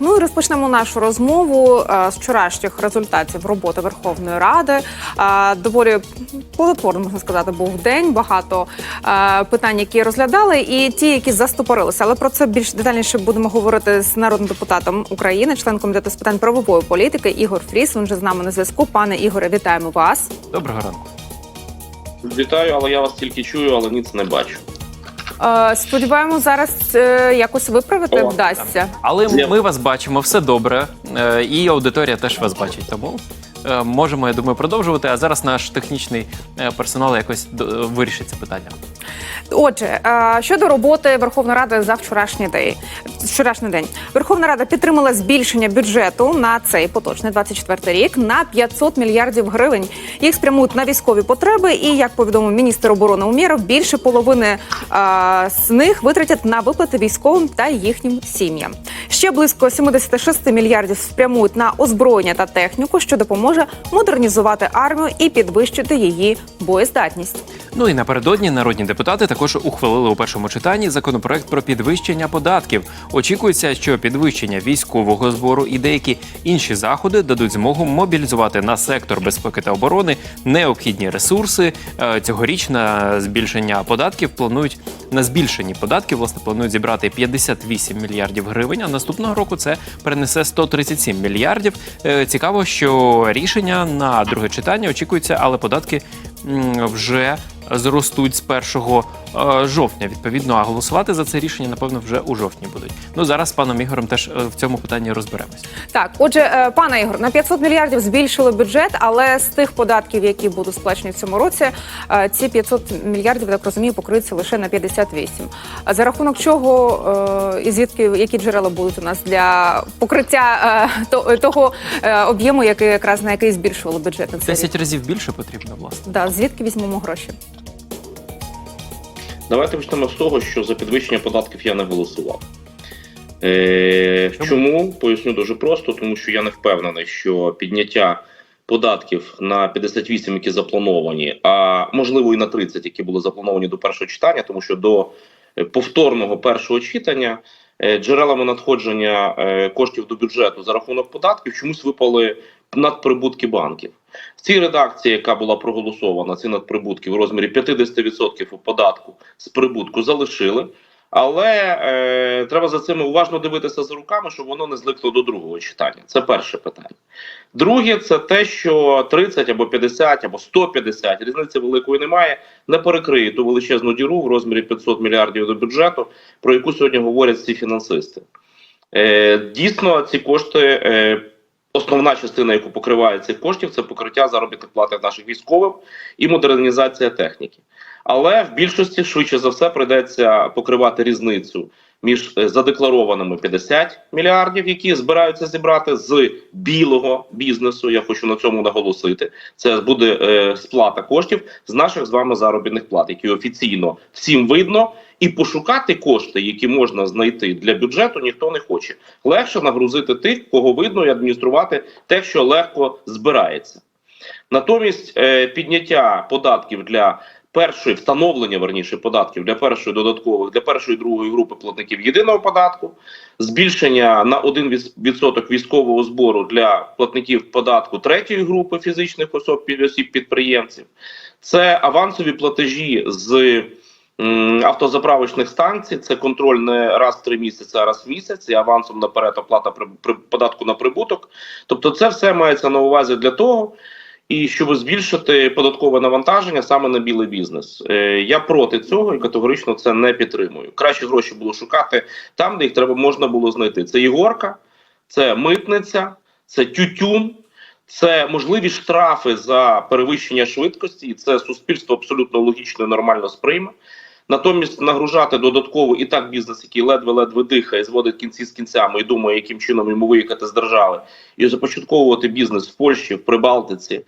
ну і розпочнемо нашу розмову е, з вчорашніх результатів роботи Верховної Ради. Е, Доволі плодотворно, можна сказати, був день. Багато е, питань, які розглядали, і ті, які застопорилися. Але про це більш детальніше будемо говорити з народним депутатом України, член комітету з питань правової політики Ігор Фріс. Він вже з нами на зв'язку. Пане Ігоре, вітаємо вас. Доброго ранку. Вітаю, але я вас тільки чую, але ніц не бачу. Е, Сподіваємось, зараз е, якось виправити О, вдасться. Але ми вас бачимо, все добре. Е, І аудиторія теж вас бачить. Тому е, можемо, я думаю, продовжувати. А зараз наш технічний е, персонал якось до- вирішить це питання. Отже, е, щодо роботи Верховної Ради за вчорашній день. Вчорашній день Верховна Рада підтримала збільшення бюджету на цей поточний 24 рік на 500 мільярдів гривень. Їх спрямують на військові потреби. І як повідомив міністр оборони Умєров, більше половини а, з них витратять на виплати військовим та їхнім сім'ям. Ще близько 76 мільярдів спрямують на озброєння та техніку, що допоможе модернізувати армію і підвищити її боєздатність. Ну і напередодні народні депутати також ухвалили у першому читанні законопроект про підвищення податків. Очікується, що підвищення військового збору і деякі інші заходи дадуть змогу мобілізувати на сектор безпеки та оборони необхідні ресурси. Е, Цьогоріч на збільшення податків планують на збільшенні податків власне планують зібрати 58 мільярдів гривень. А наступного року це перенесе 137 мільярдів. Е, Цікаво, що рішення на друге читання очікується, але податки вже зростуть з 1 е, жовтня. Відповідно, а голосувати за це рішення, напевно, вже у жовтні будуть. Ну зараз з паном Ігорем теж е, в цьому питанні розберемось. Так, отже, е, пане Ігор, на 500 мільярдів збільшили бюджет, але з тих податків, які будуть сплачені в цьому році, е, ці 500 мільярдів, так розумію, покриються лише на 58. А за рахунок чого е, і звідки які джерела будуть у нас для покриття е, того е, об'єму, який якраз на який збільшували бюджет на 10 разів більше потрібно, власне. Да, звідки візьмемо гроші? Давайте почнемо з того, що за підвищення податків я не голосував. Е, Чому? чому? Поясню дуже просто, тому що я не впевнений, що підняття податків на 58, які заплановані, а можливо і на 30, які були заплановані до першого читання, тому що до е, повторного першого читання е, джерелами надходження е, коштів до бюджету за рахунок податків чомусь випали надприбутки банків. В цій редакції, яка була проголосована, ці надприбутки в розмірі 50% у податку з прибутку залишили. Але е, треба за цими уважно дивитися за руками, щоб воно не зликло до другого читання. Це перше питання. Друге, це те, що 30 або 50 або 150, різниці великої немає, не перекриє ту величезну діру в розмірі 500 мільярдів до бюджету, про яку сьогодні говорять ці фінансисти. Е, дійсно, ці кошти. Е, Основна частина, яку покриває цих коштів, це покриття заробітних плат наших військових і модернізація техніки. Але в більшості швидше за все прийдеться покривати різницю між е, задекларованими 50 мільярдів, які збираються зібрати з білого бізнесу. Я хочу на цьому наголосити. Це буде е, сплата коштів з наших з вами заробітних плат, які офіційно всім видно. І пошукати кошти, які можна знайти для бюджету, ніхто не хоче. Легше нагрузити тих, кого видно, і адмініструвати те, що легко збирається. Натомість е, підняття податків для першої встановлення верніше податків для першої додаткових для першої другої групи платників єдиного податку, збільшення на 1% військового збору для платників податку третьої групи фізичних особ осіб підприємців. Це авансові платежі з автозаправочних станцій. Це контроль не раз в три місяці, а раз в місяць. І авансом наперед оплата при, податку на прибуток. Тобто, це все мається на увазі для того. І щоб збільшити податкове навантаження саме на білий бізнес, е, я проти цього і категорично це не підтримую. Краще гроші було шукати там, де їх треба можна було знайти. Це Єгорка, це митниця, це тютюн, це можливі штрафи за перевищення швидкості, і це суспільство абсолютно логічно і нормально сприйме. Натомість нагружати додатково і так бізнес, який ледве-ледве дихає, зводить кінці з кінцями і думає, яким чином йому виїхати з держави, і започатковувати бізнес в Польщі, в Прибалтиці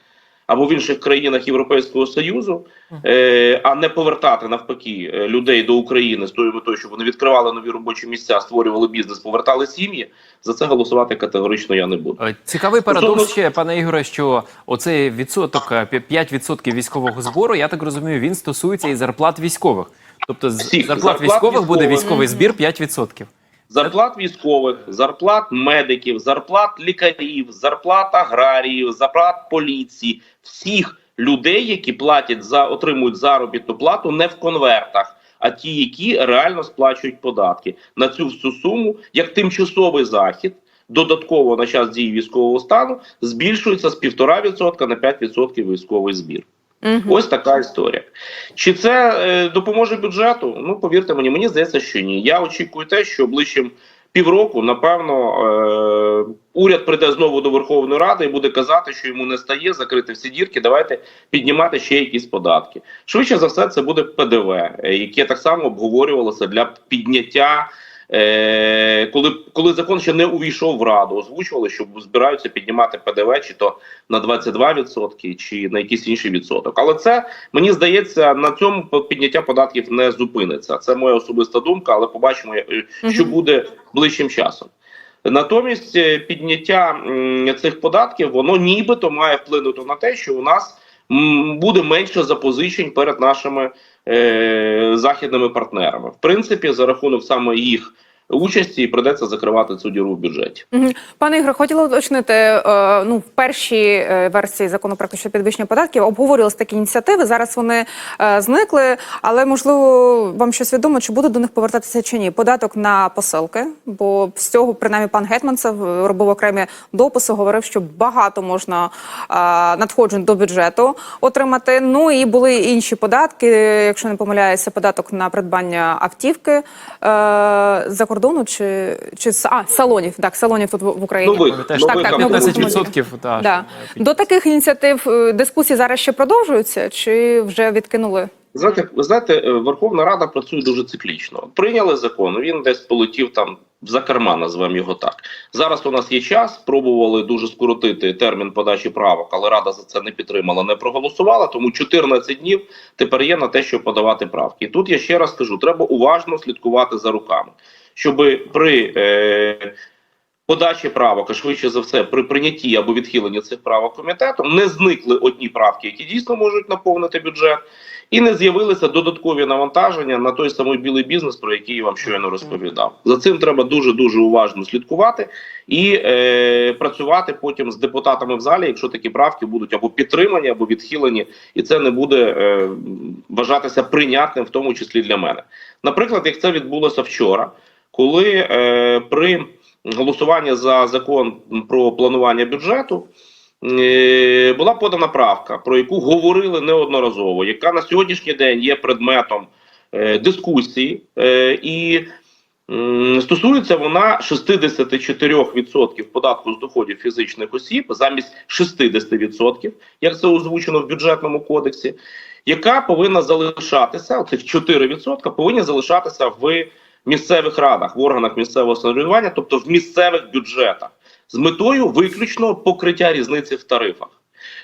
або в інших країнах Європейського Союзу, е, а не повертати навпаки е, людей до України з тою метою, щоб вони відкривали нові робочі місця, створювали бізнес, повертали сім'ї. За це голосувати категорично я не буду. Е, Цікавий парадокс ще, пане Ігоре, що оцей відсоток е, пі- 5% військового збору, я так розумію, він стосується і зарплат військових. Тобто з зарплат Зарплат військових буде військовий збір 5%. Зарплат військових, зарплат медиків, зарплат лікарів, зарплат аграріїв, зарплат поліції, всіх людей, які платять за отримують заробітну плату не в конвертах. А ті, які реально сплачують податки на цю всю суму, як тимчасовий захід, додатково на час дії військового стану збільшується з 1,5% на 5% військовий збір. Мгм. Ось така історія. Чи це е, допоможе бюджету? Ну повірте мені, мені здається, що ні. Я очікую те, що ближчим півроку, напевно, е, уряд прийде знову до Верховної Ради і буде казати, що йому не стає закрити всі дірки. Давайте піднімати ще якісь податки. Швидше за все, це буде ПДВ, е, яке так само обговорювалося для підняття. Е, коли, коли закон ще не увійшов в раду, озвучували, що збираються піднімати ПДВ чи то на 22%, чи на якийсь інший відсоток. Але це мені здається, на цьому підняття податків не зупиниться. Це моя особиста думка, але побачимо, е, що буде ближчим часом. Натомість е, підняття цих податків воно нібито має вплинути на те, що у нас буде менше запозичень перед нашими е, західними партнерами. В принципі, за рахунок саме їх участі придеться закривати цю діру в бюджеті. Пане Ігоре, хотіла уточнити, е, ну, в першій е, версії законопроекту щодо підвищення податків обговорювалися такі ініціативи. Зараз вони е, зникли, але можливо вам щось відомо, чи буде до них повертатися чи ні. Податок на посилки, бо з цього принаймні пан Гетманцев робив окремі дописи, говорив, що багато можна надходжень до бюджету отримати. Ну і були інші податки, якщо не помиляюся, податок на придбання автівки за кордону чи, чи а, салонів, так, салонів тут в Україні. Ну, ви- Пам'ятаєш, ну, так, так, нових, ну, будете. 15% та, Да. До таких ініціатив е, дискусії зараз ще продовжуються, чи вже відкинули? Знаєте, ви знаєте, е, Верховна Рада працює дуже циклічно. Прийняли закон, він десь полетів там за карма, назвемо його так. Зараз у нас є час. Пробували дуже скоротити термін подачі правок, але Рада за це не підтримала, не проголосувала. Тому 14 днів тепер є на те, щоб подавати правки. І тут я ще раз кажу: треба уважно слідкувати за руками, щоб при е, подачі правок, а швидше за все, при прийнятті або відхиленні цих правок комітетом не зникли одні правки, які дійсно можуть наповнити бюджет. І не з'явилися додаткові навантаження на той самий білий бізнес, про який я вам щойно розповідав. За цим треба дуже дуже уважно слідкувати і е, працювати потім з депутатами в залі, якщо такі правки будуть або підтримані, або відхилені, і це не буде е, вважатися прийнятним, в тому числі для мене. Наприклад, як це відбулося вчора, коли е, при голосуванні за закон про планування бюджету. Е, була подана правка, про яку говорили неодноразово, яка на сьогоднішній день є предметом е, дискусії, е, і стосується вона 64% податку з доходів фізичних осіб замість 60%, як це озвучено в бюджетному кодексі, яка повинна залишатися, оцих 4% повинні залишатися в місцевих радах, в органах місцевого самоврядування, тобто в місцевих бюджетах з метою виключно покриття різниці в тарифах.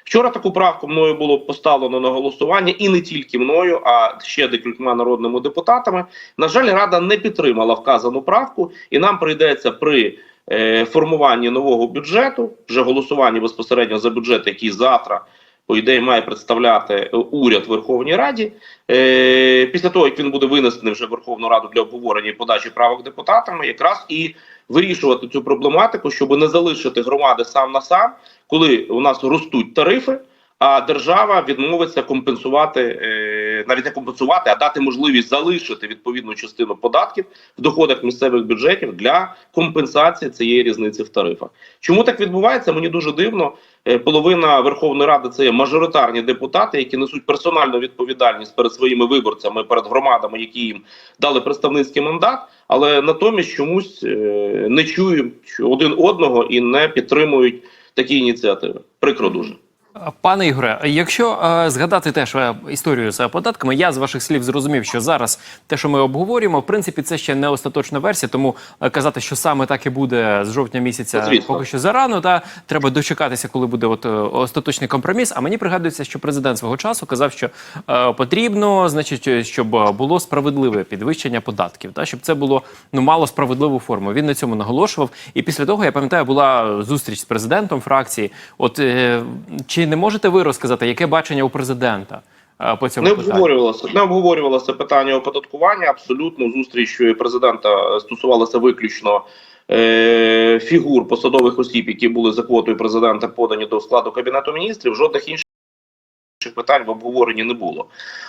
Вчора таку правку мною було поставлено на голосування, і не тільки мною, а ще декількома народними депутатами. На жаль, рада не підтримала вказану правку, і нам прийдеться при е, формуванні нового бюджету, вже голосуванні безпосередньо за бюджет, який завтра. По ідеї має представляти е, уряд Верховній Раді. Е, після того, як він буде винесений вже в Верховну Раду для обговорення і подачі правок депутатами, якраз і вирішувати цю проблематику, щоб не залишити громади сам на сам, коли у нас ростуть тарифи, а держава відмовиться компенсувати, е, навіть не компенсувати, а дати можливість залишити відповідну частину податків в доходах місцевих бюджетів для компенсації цієї різниці в тарифах. Чому так відбувається? Мені дуже дивно. Е, Половина Верховної Ради це є мажоритарні депутати, які несуть персональну відповідальність перед своїми виборцями, перед громадами, які їм дали представницький мандат, але натомість чомусь е, не чують один одного і не підтримують такі ініціативи. Прикро дуже. Пане Ігоре, якщо е, згадати теж е, історію з податками, я з ваших слів зрозумів, що зараз те, що ми обговорюємо, в принципі, це ще не остаточна версія, тому е, казати, що саме так і буде з жовтня місяця, Звісно. поки що зарано. Та треба дочекатися, коли буде от е, остаточний компроміс. А мені пригадується, що президент свого часу казав, що е, потрібно, значить, е, щоб е, було справедливе підвищення податків, та щоб це було ну мало справедливу форму. Він на цьому наголошував. І після того я пам'ятаю, була зустріч з президентом фракції. От е, чи не можете ви розказати, яке бачення у президента? е, по цьому Не обговорювалося, не обговорювалося питання оподаткування. Абсолютно зустріч президента стосувалася виключно е, фігур посадових осіб, які були за квотою президента подані до складу кабінету міністрів. Жодних інших питань в обговоренні не було.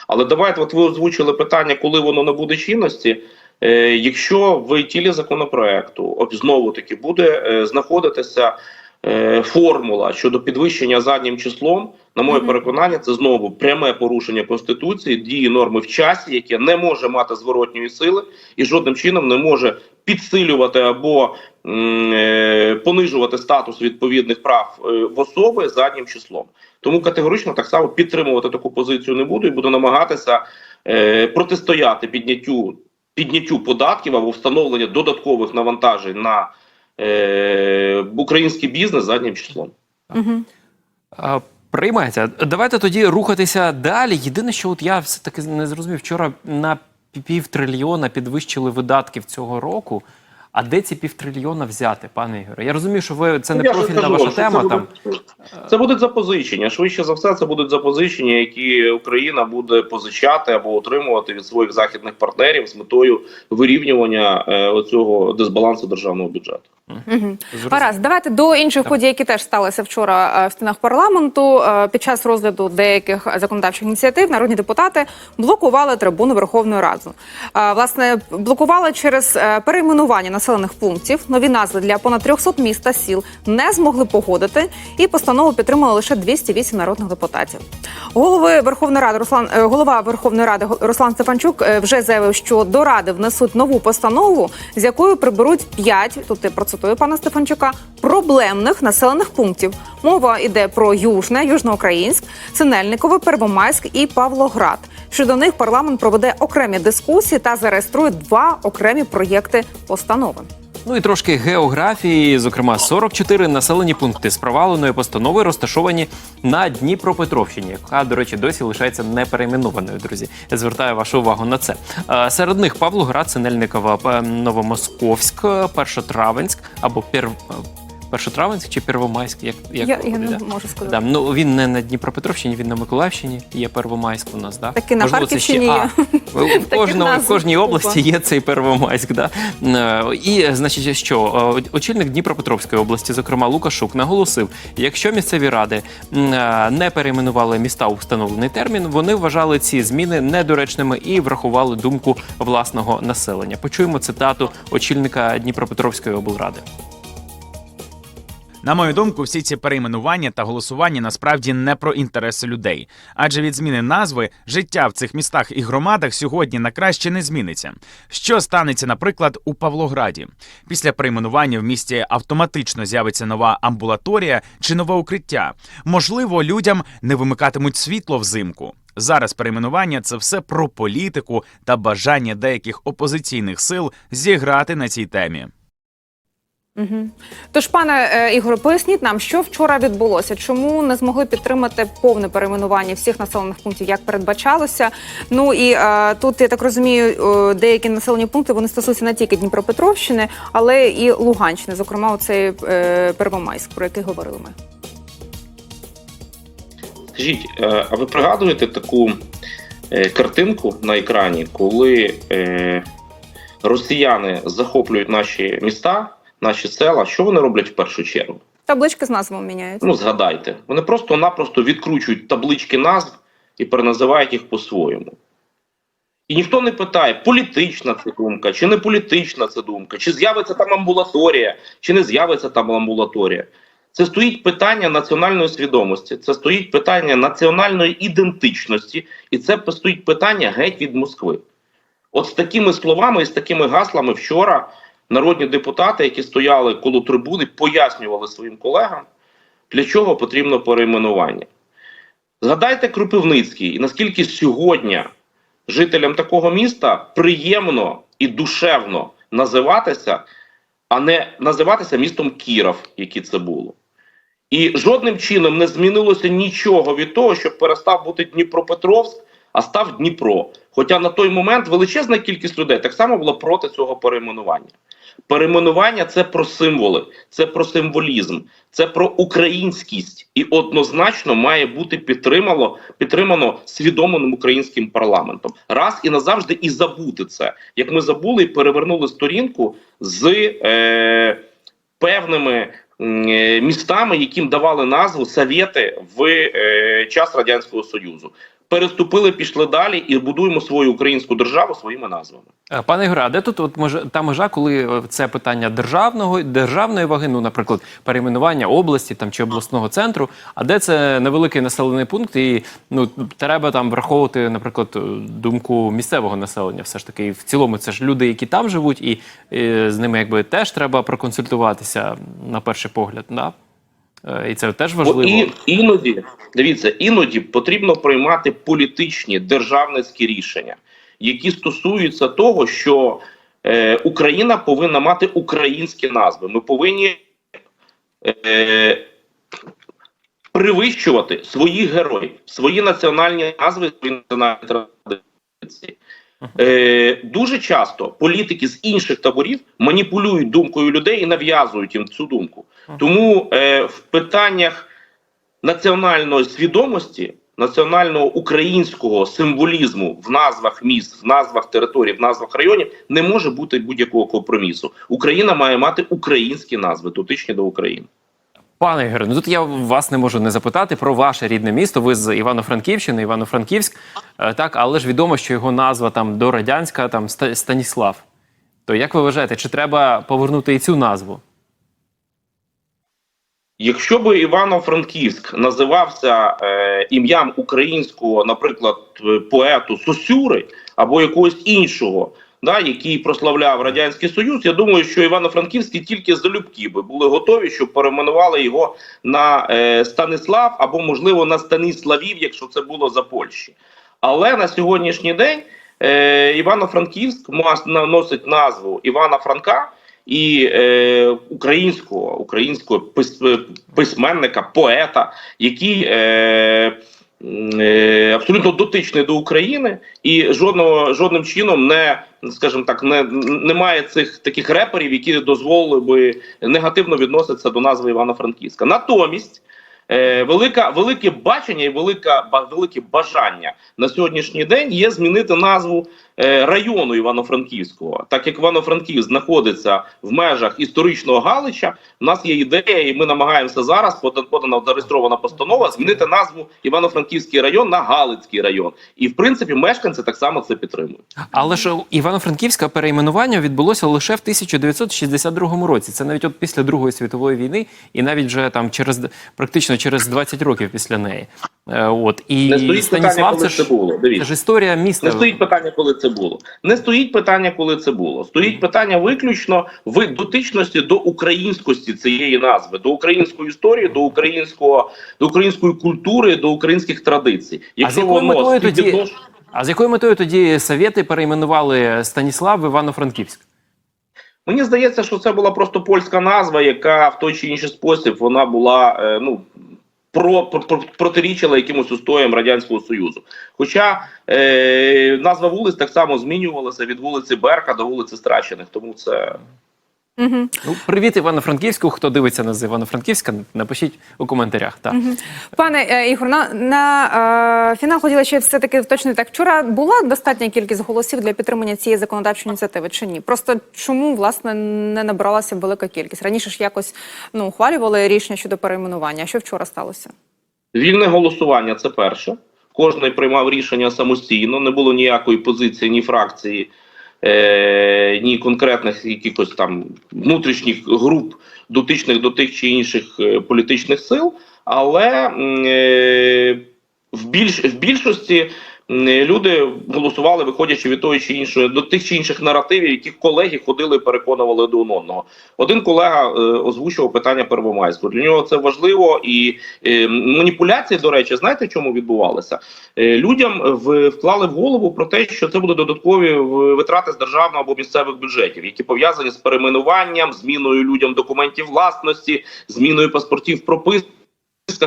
Але давайте, от ви озвучили питання, коли воно набуде чинності. Е, якщо в тілі законопроекту знову таки буде е, знаходитися формула щодо підвищення заднім числом, на моє Мгм. переконання, це знову пряме порушення конституції, дії норми в часі, яке не може мати зворотньої сили і жодним чином не може підсилювати або е, понижувати статус відповідних прав е, в особи заднім числом. Тому категорично так само підтримувати таку позицію не буду і буду намагатися е, протистояти підняттю підняттю податків або встановлення додаткових навантажень на е, український бізнес заднім числом. Угу. Приймається. Давайте тоді рухатися далі. Єдине, що от я все таки не зрозумів, вчора на пів півтрильйона підвищили видатків цього року. А де ці півтрильйона взяти, пане Ігоре? Я розумію, що ви це не Я профільна кажу, ваша тема. Це, Там будуть, це будуть запозичення. Швидше за все, це будуть запозичення, які Україна буде позичати або отримувати від своїх західних партнерів з метою вирівнювання е, оцього дисбалансу державного бюджету. Угу. Гаразд, давайте до інших подій, які теж сталися вчора е, в стінах парламенту. Е, Під час розгляду деяких законодавчих ініціатив народні депутати блокували трибуну Верховної Ради. Е, Власне, блокували через перейменування населених пунктів. Нові назви для понад 300 міст та сіл не змогли погодити, і постанову підтримали лише 208 народних депутатів. Голови Верховної Ради Руслан е, голова Верховної Ради Руслан Стефанчук е, вже заявив, що до ради внесуть нову постанову, з якою приберуть 5, тут я процитую пана Стефанчука, проблемних населених пунктів. Мова йде про Южне, Южноукраїнськ, Синельникове, Первомайськ і Павлоград. Щодо них парламент проведе окремі дискусії та зареєструє два окремі проєкти постанови. Ну і трошки географії, зокрема, 44 населені пункти з проваленою постановою розташовані на Дніпропетровщині, яка, до речі, досі лишається неперейменованою. Друзі, я звертаю вашу увагу на це. Е, Серед них Павлоград, Синельникова, Новомосковськ, Першотравенськ або Пер... Першотравенськ чи Первомайськ, як, як я, я виходить, не да? можу сказати. Да, ну він не на Дніпропетровщині, він на Миколаївщині. Є Первомайськ у нас, да? Так і на Можливо, це ще- Харківщині А, в, кожному, в кожній купа. області є цей Первомайськ. Да? Е, І, значить, що е, очільник Дніпропетровської області, зокрема Лукашук, наголосив, якщо місцеві ради м, е, не перейменували міста у встановлений термін, вони вважали ці зміни недоречними і врахували думку власного населення. Почуємо цитату очільника Дніпропетровської облради. На мою думку, всі ці перейменування та голосування насправді не про інтереси людей, адже від зміни назви життя в цих містах і громадах сьогодні на краще не зміниться. Що станеться, наприклад, у Павлограді? Після перейменування в місті автоматично з'явиться нова амбулаторія чи нове укриття. Можливо, людям не вимикатимуть світло взимку. Зараз перейменування це все про політику та бажання деяких опозиційних сил зіграти на цій темі. Угу. Тож, пане е, Ігоре, поясніть нам, що вчора відбулося, чому не змогли підтримати повне перейменування всіх населених пунктів, як передбачалося. Ну і е, тут я так розумію, е, деякі населені пункти вони стосуються не тільки Дніпропетровщини, але і Луганщини, зокрема, оцей е, Первомайськ, про який говорили ми. Скажіть, е, а ви пригадуєте таку е, картинку на екрані, коли е, росіяни захоплюють наші міста, наші села? Що вони роблять в першу чергу? Таблички з назвами міняються. Ну, згадайте, вони просто-напросто відкручують таблички назв і переназивають їх по-своєму. І ніхто не питає, політична це думка, чи не політична це думка, чи з'явиться там амбулаторія, чи не з'явиться там амбулаторія. Це стоїть питання національної свідомості, це стоїть питання національної ідентичності, і це стоїть питання геть від Москви. От з такими словами і з такими гаслами вчора народні депутати, які стояли коло трибуни, пояснювали своїм колегам, для чого потрібно перейменування. Згадайте Кропивницький, і наскільки сьогодні жителям такого міста приємно і душевно називатися, а не називатися містом Кіров, яке це було. І жодним чином не змінилося нічого від того, що перестав бути Дніпропетровськ, а став Дніпро. Хоча на той момент величезна кількість людей так само була проти цього перейменування. Перейменування це про символи, це про символізм, це про українськість, і однозначно має бути підтримано підтримано свідомим українським парламентом. Раз і назавжди і забути це, як ми забули і перевернули сторінку з е, певними е, містами, яким давали назву Совєти в е, час радянського союзу. Переступили, пішли далі і будуємо свою українську державу своїми назвами. Пане Ігоре, а де тут от може та межа, коли е, це питання державного державної ваги, ну, наприклад, перейменування області там чи обласного центру, а де це невеликий населений пункт, і ну треба там враховувати, наприклад, думку місцевого населення, все ж таки, і в цілому це ж люди, які там живуть, і, е, з ними якби теж треба проконсультуватися на перший погляд. Да? Е, І це теж важливо. І, іноді дивіться, іноді потрібно приймати політичні державницькі рішення, які стосуються того, що е, Україна повинна мати українські назви. Ми повинні е, привищувати своїх героїв, свої національні назви, свої національні традиції. Е, дуже часто політики з інших таборів маніпулюють думкою людей і нав'язують їм цю думку. Тому е, в питаннях національної свідомості, національного українського символізму в назвах міст, в назвах територій, в назвах районів не може бути будь-якого компромісу. Україна має мати українські назви, дотичні до України. Пане Ігоре, ну тут я вас не можу не запитати про ваше рідне місто. Ви з Івано-Франківщини, Івано-Франківськ. Е, так, але ж відомо, що його назва там дорадянська, там Станіслав. То як ви вважаєте, чи треба повернути і цю назву? Якщо би Івано-Франківськ називався е, ім'ям українського, наприклад, е, поету Сосюри або якогось іншого, да, який прославляв радянський союз, я думаю, що Івано-Франківські тільки залюбки би були готові, щоб перейменували його на е, Станислав або, можливо, на Станіславів, якщо це було за Польщі. Але на сьогоднішній день е, Івано-Франківськ носить назву Івана Франка і е, українського, українського письменника, поета, який е, абсолютно дотичний до України і жодного жодним чином не скажімо так, не, немає цих таких реперів, які дозволили би негативно відноситися до назви Івано-Франківська. Натомість. Е, велика, велике бачення і велика, велике бажання на сьогоднішній день є змінити назву е, району Івано-Франківського. Так як Івано-Франківськ знаходиться в межах історичного Галича, у нас є ідея, і ми намагаємося зараз, пода- подана зареєстрована постанова, змінити назву Івано-Франківський район на Галицький район. І в принципі мешканці так само це підтримують. Але ж Івано-Франківське перейменування відбулося лише в 1962 році. Це навіть от після Другої світової війни, і навіть вже там через практично через 20 років після неї. Е, от і Не стоїть питання, Станіслав, коли це це ж було. це ж історія міста. Не стоїть питання, коли це було. Не стоїть питання, коли це було. Стоїть питання виключно в дотичності до українськості цієї назви, до української історії, до українського до української культури, до українських традицій. Якщо якою воно метою тоді- А з якою метою тоді совєти перейменували Станіслав в Івано-Франківськ? Мені здається, що це була просто польська назва, яка в той чи інший спосіб вона була е, ну. Про, про, про протирічила якимось устоям радянського союзу. Хоча е, назва вулиць так само змінювалася від вулиці Берка до вулиці Страчених, тому це Угу. Ну, привіт Івано-Франківську. Хто дивиться нас з Івано-Франківська, напишіть у коментарях. Так. Пане е, Ігор, на, на е, фінал хотіла ще все таки точно так. Вчора була достатня кількість голосів для підтримання цієї законодавчої ініціативи чи ні? Просто чому власне не набралася велика кількість? Раніше ж якось ну ухвалювали рішення щодо перейменування. Що вчора сталося? Вільне голосування це перше. Кожний приймав рішення самостійно, не було ніякої позиції, ні фракції, е, ні конкретних якихось там внутрішніх груп, дотичних до тих чи інших е, політичних сил. Але е, в, більш, в більшості люди голосували, виходячи від тої чи іншої до тих чи інших наративів, які колеги ходили і переконували один одного. Один колега е, озвучував питання Первомайського. Для нього це важливо і е, маніпуляції, до речі, знаєте, чому відбувалися? Е, людям в, вклали в голову про те, що це будуть додаткові витрати з державного або місцевих бюджетів, які пов'язані з перейменуванням, зміною людям документів власності, зміною паспортів прописок.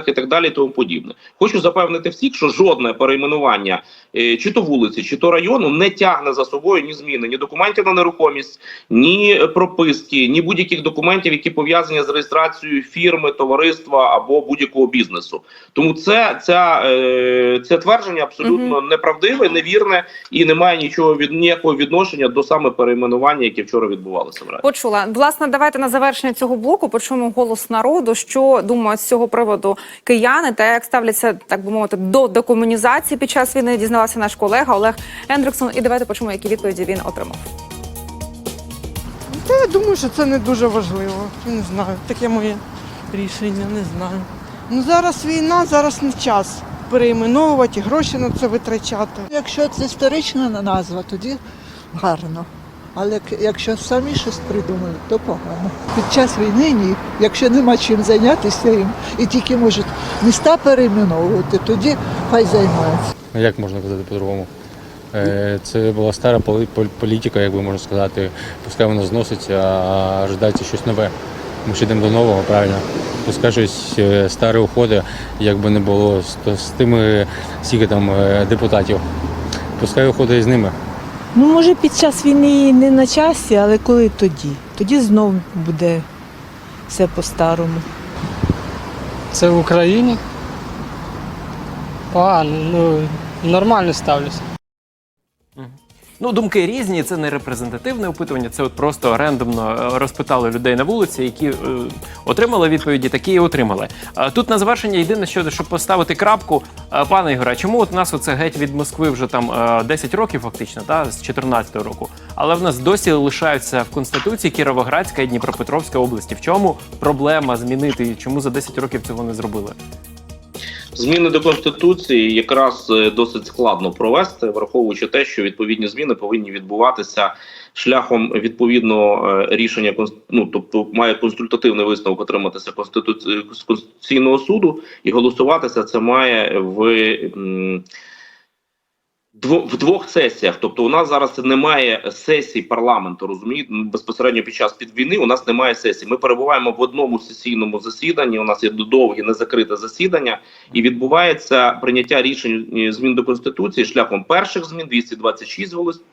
І так далі, і тому подібне. Хочу запевнити всіх, що жодне перейменування е, чи то вулиці, чи то району не тягне за собою ні зміни, ні документів на нерухомість, ні прописки, ні будь-яких документів, які пов'язані з реєстрацією фірми, товариства або будь-якого бізнесу. Тому це ця, е, це твердження абсолютно неправдиве, невірне і не має нічого від ніякого відношення до саме перейменування, яке вчора відбувалося в Раді. Почула. Власне, давайте на завершення цього блоку почуємо голос народу, що думають з цього приводу кияни та як ставляться, так би мовити, до декомунізації під час війни. Дізнавався наш колега Олег Ендриксон. І давайте почуємо, які відповіді він отримав. Та я думаю, що це не дуже важливо. Я Не знаю. Таке моє рішення, не знаю. Ну зараз війна, зараз не час переіменовувати, гроші на це витрачати. Якщо це історична назва, тоді гарно. Але якщо самі щось придумали, то погано. Під час війни ні. Якщо нема чим зайнятися їм і тільки можуть міста перейменовувати, тоді хай займаються. Як можна казати по-другому? Е, Це була стара політика, як би можна сказати. Пускай вона зноситься, а ожидається щось нове. Ми ж йдемо до нового, правильно. Пускай щось е, старе уходить, як би не було з, тими скільки там е, депутатів. Пускай уходить із ними. Ну, може, під час війни не на часі, але коли тоді? Тоді знов буде все по-старому. Це в Україні? Погано, ну нормально ставлюся. Ну, думки різні, це не репрезентативне опитування, це от просто рандомно е, розпитали людей на вулиці, які е, отримали відповіді, такі і отримали. А тут на завершення єдине, що щоб поставити крапку, е, пане Ігоре, чому от нас оце геть від Москви вже там е, 10 років, фактично, та з 14 року, але в нас досі лишаються в конституції Кіровоградська і Дніпропетровська області. В чому проблема змінити? Чому за 10 років цього не зробили? Зміни до конституції якраз е, досить складно провести, враховуючи те, що відповідні зміни повинні відбуватися шляхом відповідного е, рішення ну, тобто має консультативний висновок отриматися з конституційного суду, і голосуватися це має в. В двох сесіях, тобто у нас зараз немає сесій парламенту, розумієте, Ну, безпосередньо під час під війни у нас немає сесій. Ми перебуваємо в одному сесійному засіданні. У нас є довге незакрите засідання, і відбувається прийняття рішень е, змін до конституції шляхом перших змін 226 голосів.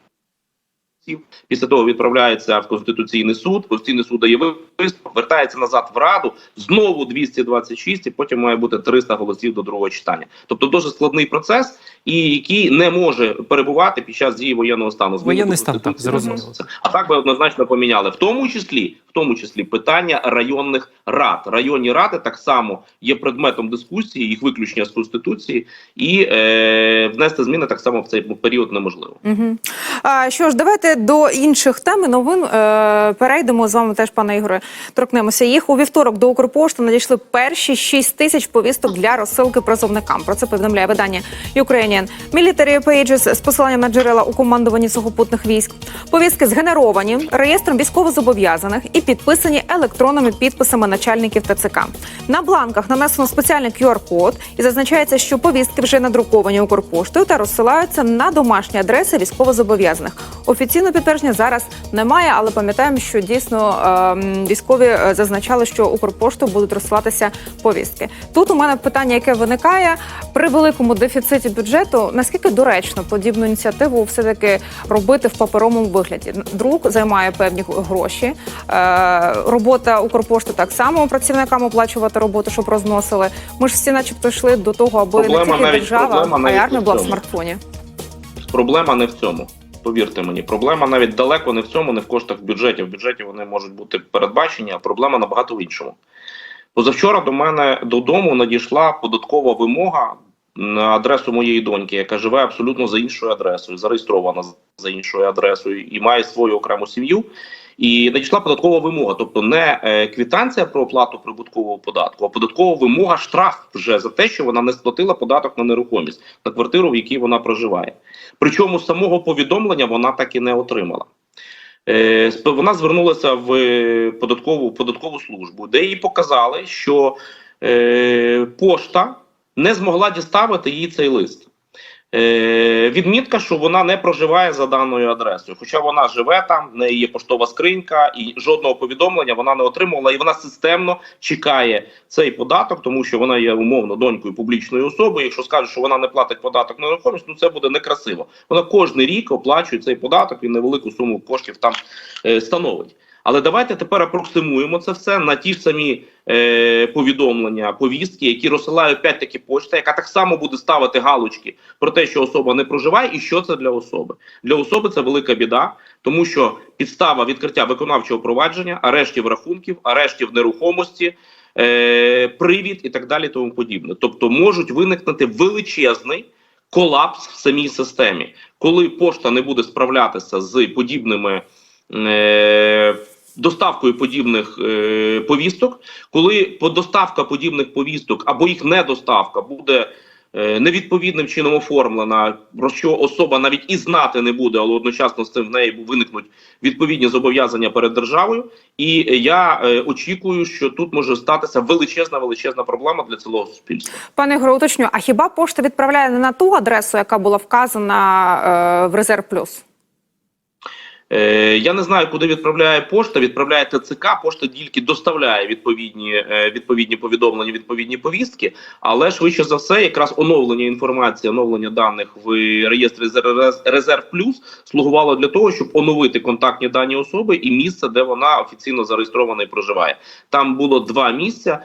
Після того відправляється в конституційний суд. Конституційний суд дає висновок, вертається назад в раду. Знову 226, і потім має бути 300 голосів до другого читання. Тобто дуже складний процес, і який не може перебувати під час дії воєнного стану. Зміни Воєнний стан, так, зрозуміло. А так би однозначно поміняли, в тому числі, в тому числі питання районних рад. Районні ради так само є предметом дискусії, їх виключення з конституції, і е, внести зміни так само в цей період неможливо. Угу. А, що ж, давайте до інших тем і новин е, перейдемо з вами теж, пане Ігоре, торкнемося їх. У вівторок до Укрпошти надійшли перші 6 тисяч повісток для розсилки призовникам. Про це повідомляє видання Ukrainian Military Pages з посиланням на джерела у командуванні сухопутних військ. Повістки згенеровані реєстром військовозобов'язаних і підписані електронними підписами начальників ТЦК. На бланках нанесено спеціальний QR-код і зазначається, що повістки вже надруковані Укрпоштою та розсилаються на домашні адреси військовозобов'язаних. Офіційного підтвердження зараз немає, але пам'ятаємо, що дійсно ем, військові е, зазначали, що Укрпоштою будуть розсилатися повістки. Тут у мене питання, яке виникає при великому дефіциті бюджету. Наскільки доречно подібну ініціативу все таки робити в паперовому вигляді? Друк займає певні гроші. Е, робота Укрпошти так само працівникам оплачувати роботу, щоб розносили. Ми ж всі, начебто, йшли до того, аби Проблема не тільки держава, а й армія була в смартфоні. Проблема не в цьому. Повірте мені, проблема навіть далеко не в цьому, не в коштах бюджетів. В бюджеті вони можуть бути передбачені, а проблема набагато в іншому. Позавчора до мене додому надійшла податкова вимога на адресу моєї доньки, яка живе абсолютно за іншою адресою, зареєстрована за іншою адресою і має свою окрему сім'ю. І надійшла податкова вимога, тобто не е, квитанція про оплату прибуткового податку, а податкова вимога штраф вже за те, що вона не сплатила податок на нерухомість на квартиру, в якій вона проживає. Причому самого повідомлення вона так і не отримала. Е, Вона звернулася в е, податкову податкову службу, де їй показали, що пошта не змогла діставити їй цей лист. е, відмітка, що вона не проживає за даною адресою. Хоча вона живе там, в неї є поштова скринька, і жодного повідомлення вона не отримувала, і вона системно чекає цей податок, тому що вона є умовно донькою публічної особи. Якщо скажуть, що вона не платить податок на нерухомість, ну це буде некрасиво. Вона кожен рік оплачує цей податок і невелику суму коштів там е, становить. Але давайте тепер апроксимуємо це все на ті ж самі е, повідомлення, повістки, які розсилає опять таки почта, яка так само буде ставити галочки про те, що особа не проживає, і що це для особи. Для особи це велика біда, тому що підстава відкриття виконавчого провадження, арештів рахунків, арештів нерухомості, е, привід і так далі, тому подібне. Тобто можуть виникнути величезний колапс в самій системі, коли пошта не буде справлятися з подібними. Е, Доставкою подібних е, повісток, коли доставка подібних повісток або їх недоставка буде е, невідповідним чином оформлена, про що особа навіть і знати не буде, але одночасно з цим в неї виникнуть відповідні зобов'язання перед державою. І я очікую, що тут може статися величезна величезна проблема для цілого суспільства. Пане Ігоре, уточню, а хіба пошта відправляє не на ту адресу, яка була вказана е, в резерв плюс? Е, я не знаю, куди відправляє пошта. Відправляє ТЦК. Пошта тільки доставляє відповідні е, відповідні повідомлення, відповідні повістки. Але швидше за все, якраз оновлення інформації, оновлення даних в реєстрі Резерв- Плюс слугувало для того, щоб оновити контактні дані особи і місце, де вона офіційно зареєстрована і проживає. Там було два місця: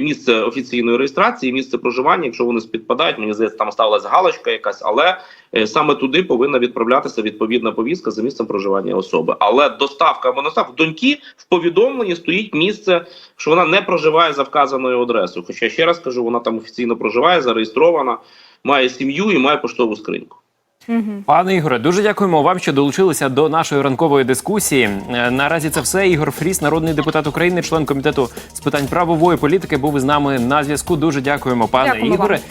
місце офіційної реєстрації, місце проживання. Якщо вони співпадають, мені здається, там ставилась галочка якась, але е, саме туди повинна відправлятися відповідна повістка за місцем проживання особи. Але доставка або доставка доньки в повідомленні стоїть місце, що вона не проживає за вказаною адресою. Хоча ще раз кажу, вона там офіційно проживає, зареєстрована, має сім'ю і має поштову скриньку. Пане Ігоре, дуже дякуємо вам, що долучилися до нашої ранкової дискусії. Е, Наразі це все. Ігор Фріс, народний депутат України, член комітету з питань правової політики, був із нами на зв'язку. Дуже дякуємо, пане Дякуємо Ігоре. вам.